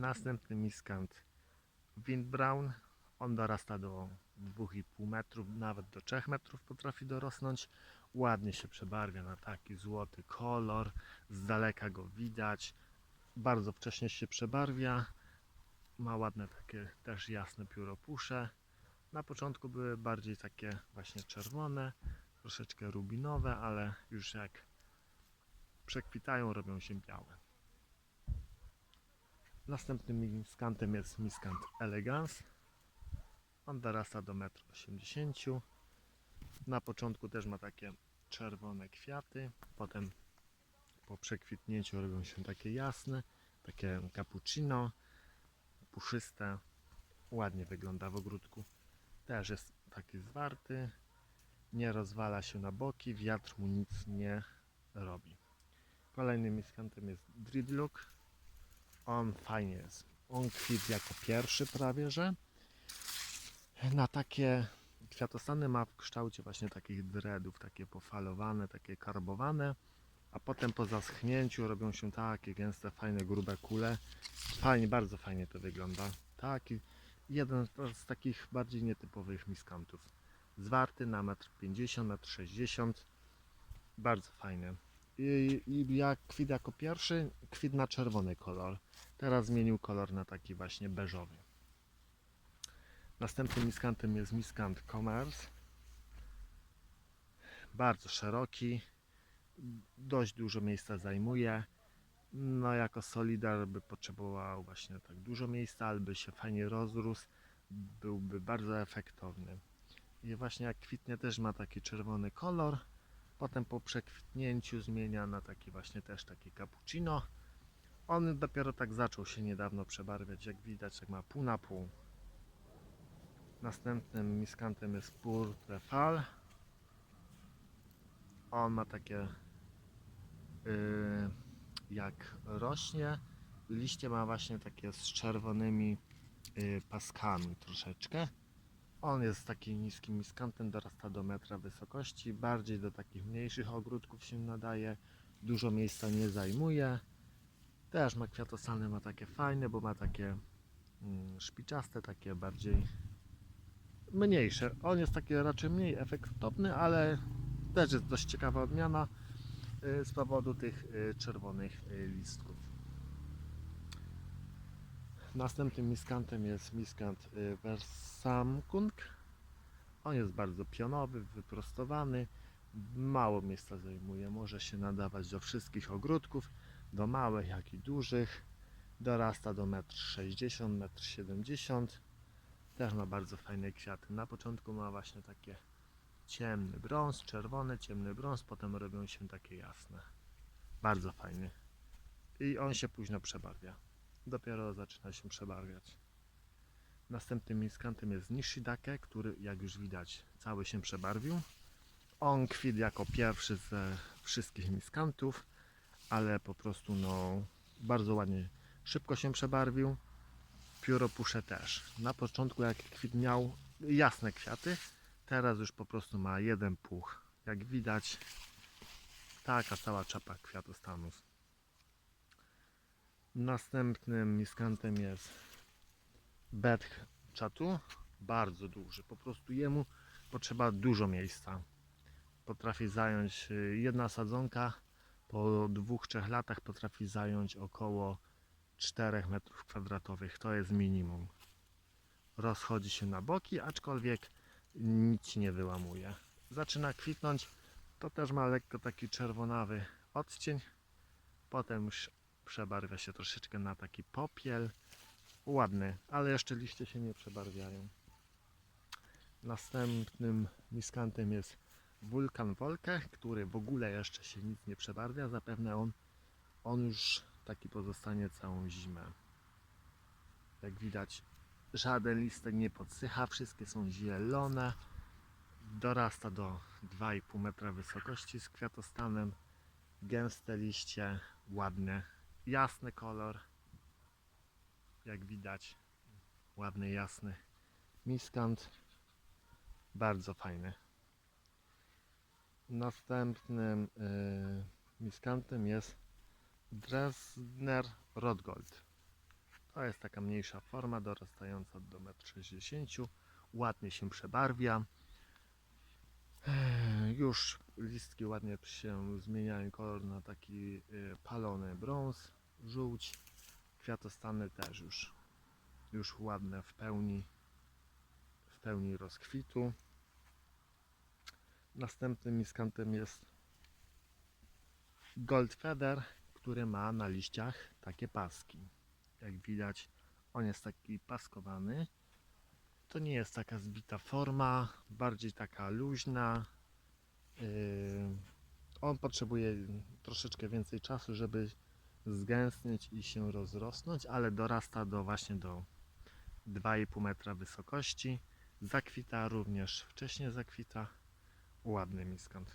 Następny miskant Wind Brown. On dorasta do 2,5 metrów, nawet do 3 metrów potrafi dorosnąć. Ładnie się przebarwia na taki złoty kolor. Z daleka go widać. Bardzo wcześnie się przebarwia. Ma ładne takie też jasne pióropusze. Na początku były bardziej takie właśnie czerwone, troszeczkę rubinowe, ale już jak przekwitają, robią się białe. Następnym miskantem jest miskant Elegance. On dorasta do 1,80 m. Na początku też ma takie czerwone kwiaty, potem po przekwitnięciu robią się takie jasne, takie cappuccino, puszyste. Ładnie wygląda w ogródku. Też jest taki zwarty, nie rozwala się na boki, wiatr mu nic nie robi. Kolejnym miskantem jest Dreadlock. On fajnie jest. On kwit jako pierwszy prawie, że na takie kwiatostany ma w kształcie właśnie takich dreadów, takie pofalowane, takie karbowane, a potem po zaschnięciu robią się takie gęste, fajne, grube kule. Fajnie, bardzo fajnie to wygląda. Taki jeden z takich bardziej nietypowych miskantów. Zwarty na 1,50 m, 1,60 m. Bardzo fajny. I, I jak kwit jako pierwszy, kwit na czerwony kolor. Teraz zmienił kolor na taki właśnie beżowy. Następnym miskantem jest miskant Commerce. Bardzo szeroki, dość dużo miejsca zajmuje. No jako solidar by potrzebował właśnie tak dużo miejsca, ale by się fajnie rozrósł, byłby bardzo efektowny. I właśnie jak kwitnie też ma taki czerwony kolor, potem po przekwitnięciu zmienia na taki właśnie też taki cappuccino. On dopiero tak zaczął się niedawno przebarwiać, jak widać, jak ma pół na pół. Następnym miskantem jest Pur Trefal. On ma takie yy, jak rośnie, liście ma właśnie takie z czerwonymi yy, paskami troszeczkę. On jest takim niskim miskantem, dorasta do metra wysokości, bardziej do takich mniejszych ogródków się nadaje, dużo miejsca nie zajmuje. Też ma kwiatostany, ma takie fajne, bo ma takie mm, szpiczaste, takie bardziej mniejsze. On jest taki raczej mniej efektowny, ale też jest dość ciekawa odmiana y, z powodu tych y, czerwonych y, listków. Następnym miskantem jest miskant Versamkung. On jest bardzo pionowy, wyprostowany, mało miejsca zajmuje, może się nadawać do wszystkich ogródków, do małych jak i dużych. Dorasta do 1,60 m, 1,70 m. Też ma bardzo fajne kwiaty. Na początku ma właśnie takie ciemny brąz, czerwony, ciemny brąz, potem robią się takie jasne. Bardzo fajny. I on się późno przebarwia. Dopiero zaczyna się przebarwiać. Następnym miskantem jest Nishidake, który jak już widać cały się przebarwił. On kwit jako pierwszy ze wszystkich miskantów, ale po prostu no bardzo ładnie, szybko się przebarwił. Pióropusze też. Na początku jak kwit miał jasne kwiaty, teraz już po prostu ma jeden puch. Jak widać taka cała czapa kwiatostanów. Następnym miskantem jest Betch Chatu. Bardzo duży. Po prostu jemu potrzeba dużo miejsca. Potrafi zająć y, jedna sadzonka po dwóch, trzech latach potrafi zająć około 4 metrów kwadratowych. To jest minimum. Rozchodzi się na boki, aczkolwiek nic nie wyłamuje. Zaczyna kwitnąć, to też ma lekko taki czerwonawy odcień. Potem już przebarwia się troszeczkę na taki popiel. Ładny, ale jeszcze liście się nie przebarwiają. Następnym miskantem jest wulkan Wolke, który w ogóle jeszcze się nic nie przebarwia. Zapewne on, on już taki pozostanie całą zimę. Jak widać, żaden listek nie podsycha, wszystkie są zielone. Dorasta do 2,5 metra wysokości z kwiatostanem. Gęste liście, ładne, jasny kolor. Jak widać, ładny, jasny miskant. Bardzo fajny. Następnym yy, miskantem jest Dresdner Rotgold. To jest taka mniejsza forma, dorastająca do 1,60 m. Ładnie się przebarwia. Już listki ładnie się zmieniają kolor na taki y, palony brąz, żółć. Kwiatostany też już, już ładne w pełni, w pełni rozkwitu. Następnym miskantem jest Goldfeather, który ma na liściach takie paski. Jak widać, on jest taki paskowany. To nie jest taka zbita forma, bardziej taka luźna. Yy, On potrzebuje troszeczkę więcej czasu, żeby zgęstnieć i się rozrosnąć, ale dorasta do właśnie do 2,5 metra wysokości. Zakwita również wcześniej zakwita. Ładny miskant.